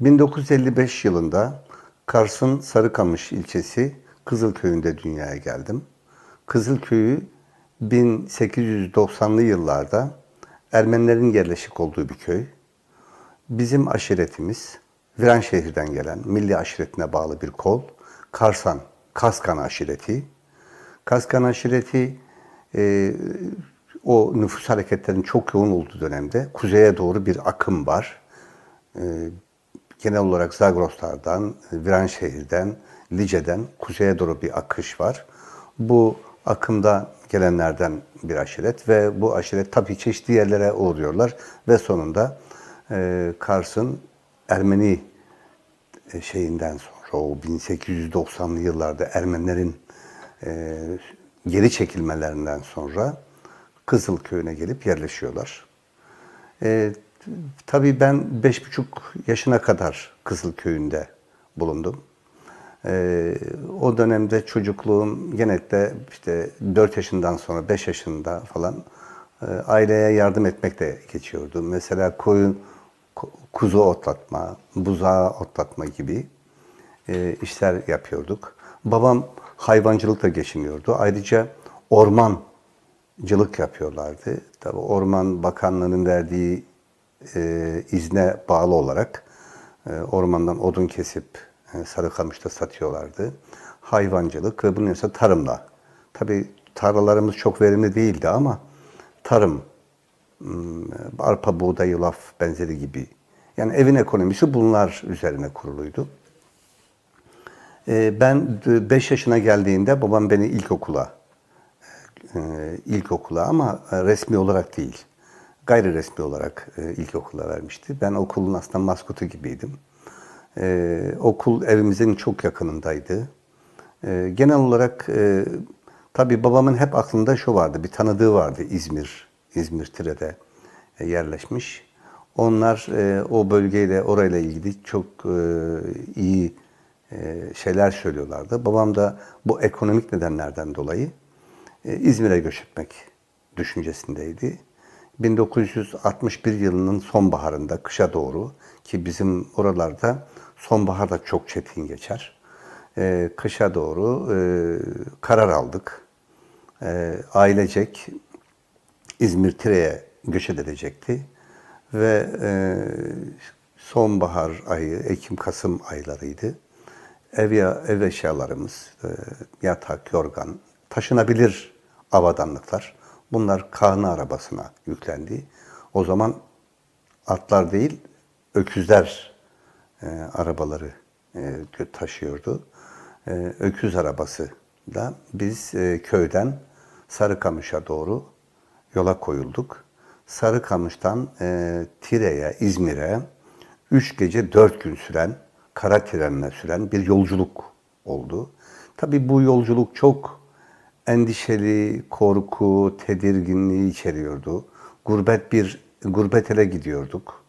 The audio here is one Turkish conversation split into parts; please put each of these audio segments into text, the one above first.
1955 yılında Kars'ın Sarıkamış ilçesi Kızılköy'ünde dünyaya geldim. Kızılköy'ü 1890'lı yıllarda Ermenilerin yerleşik olduğu bir köy. Bizim aşiretimiz Viranşehir'den gelen milli aşiretine bağlı bir kol. Karsan, Kaskan aşireti. Kaskan aşireti e, o nüfus hareketlerinin çok yoğun olduğu dönemde kuzeye doğru bir akım var. E, genel olarak Zagroslardan, Viranşehir'den, Lice'den kuzeye doğru bir akış var. Bu akımda gelenlerden bir aşiret ve bu aşiret tabii çeşitli yerlere uğruyorlar ve sonunda e, Kars'ın Ermeni e, şeyinden sonra o 1890'lı yıllarda Ermenilerin e, geri çekilmelerinden sonra Kızılköy'üne gelip yerleşiyorlar. E, tabii ben beş buçuk yaşına kadar Kızılköy'ünde bulundum. E, o dönemde çocukluğum genellikle işte 4 yaşından sonra 5 yaşında falan e, aileye yardım etmekle geçiyordu. Mesela koyun, ku- kuzu otlatma, buzağı otlatma gibi e, işler yapıyorduk. Babam hayvancılıkla geçiniyordu. Ayrıca ormancılık yapıyorlardı. Tabii Orman Bakanlığı'nın verdiği e, izne bağlı olarak e, ormandan odun kesip e, Sarıkamış'ta satıyorlardı. Hayvancılık ve bunun yanı tarımla. Tabii tarlalarımız çok verimli değildi ama tarım, hmm, arpa, buğday, yulaf benzeri gibi. Yani evin ekonomisi bunlar üzerine kuruluydu. Ee, Ben 5 yaşına geldiğinde babam beni ilkokula, e, ilkokula ama e, resmi olarak değil, gayri resmi olarak e, ilkokula vermişti. Ben okulun aslında maskotu gibiydim. Ee, Okul evimizin çok yakınındaydı. Ee, Genel olarak e, tabii babamın hep aklında şu vardı, bir tanıdığı vardı İzmir, İzmir Tire'de e, yerleşmiş. Onlar e, o bölgeyle, orayla ilgili çok e, iyi e, şeyler söylüyorlardı. Babam da bu ekonomik nedenlerden dolayı e, İzmir'e göç etmek düşüncesindeydi. 1961 yılının sonbaharında, kışa doğru ki bizim oralarda sonbahar da çok çetin geçer. E, kışa doğru e, karar aldık. E, ailecek İzmir Tire'ye göç edilecekti. Ve e, sonbahar ayı, Ekim-Kasım aylarıydı. Ev, ya, ev eşyalarımız, e, yatak, yorgan, taşınabilir avadanlıklar. Bunlar kahne arabasına yüklendi. O zaman atlar değil, öküzler e, arabaları e, taşıyordu. E, öküz arabası da biz e, köyden Sarıkamış'a doğru yola koyulduk. Sarıkamış'tan e, Tire'ye, İzmir'e 3 gece 4 gün süren, kara trenle süren bir yolculuk oldu. Tabii bu yolculuk çok endişeli, korku, tedirginliği içeriyordu. Gurbet bir gurbet ele gidiyorduk.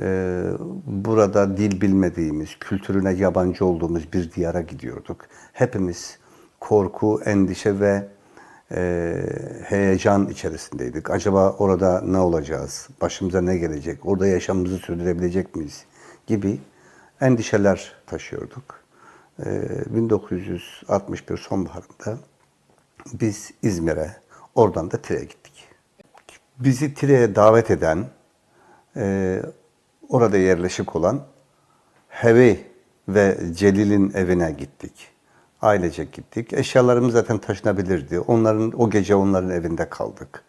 Ee, burada dil bilmediğimiz, kültürüne yabancı olduğumuz bir diyara gidiyorduk. Hepimiz korku, endişe ve e, heyecan içerisindeydik. Acaba orada ne olacağız? Başımıza ne gelecek? Orada yaşamımızı sürdürebilecek miyiz? Gibi endişeler taşıyorduk. Ee, 1961 sonbaharında biz İzmir'e, oradan da Tire'ye gittik. Bizi Tire'ye davet eden, e, orada yerleşik olan Hevi ve Celil'in evine gittik. Ailecek gittik. Eşyalarımız zaten taşınabilirdi. Onların o gece onların evinde kaldık.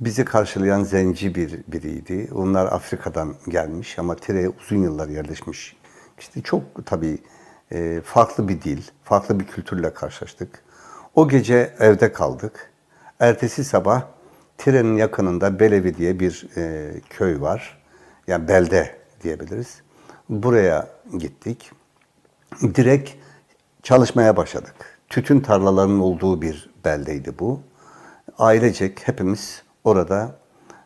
Bizi karşılayan zenci bir biriydi. Onlar Afrika'dan gelmiş ama Tire'ye uzun yıllar yerleşmiş. İşte çok tabii e, farklı bir dil, farklı bir kültürle karşılaştık. O gece evde kaldık. Ertesi sabah Tire'nin yakınında Belevi diye bir e, köy var. Yani belde diyebiliriz. Buraya gittik. Direkt çalışmaya başladık. Tütün tarlalarının olduğu bir beldeydi bu. Ailecek hepimiz orada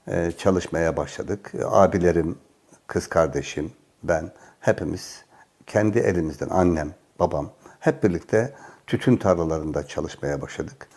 e, çalışmaya başladık. Abilerim, kız kardeşim, ben hepimiz kendi elimizden annem, babam hep birlikte tütün tarlalarında çalışmaya başladık.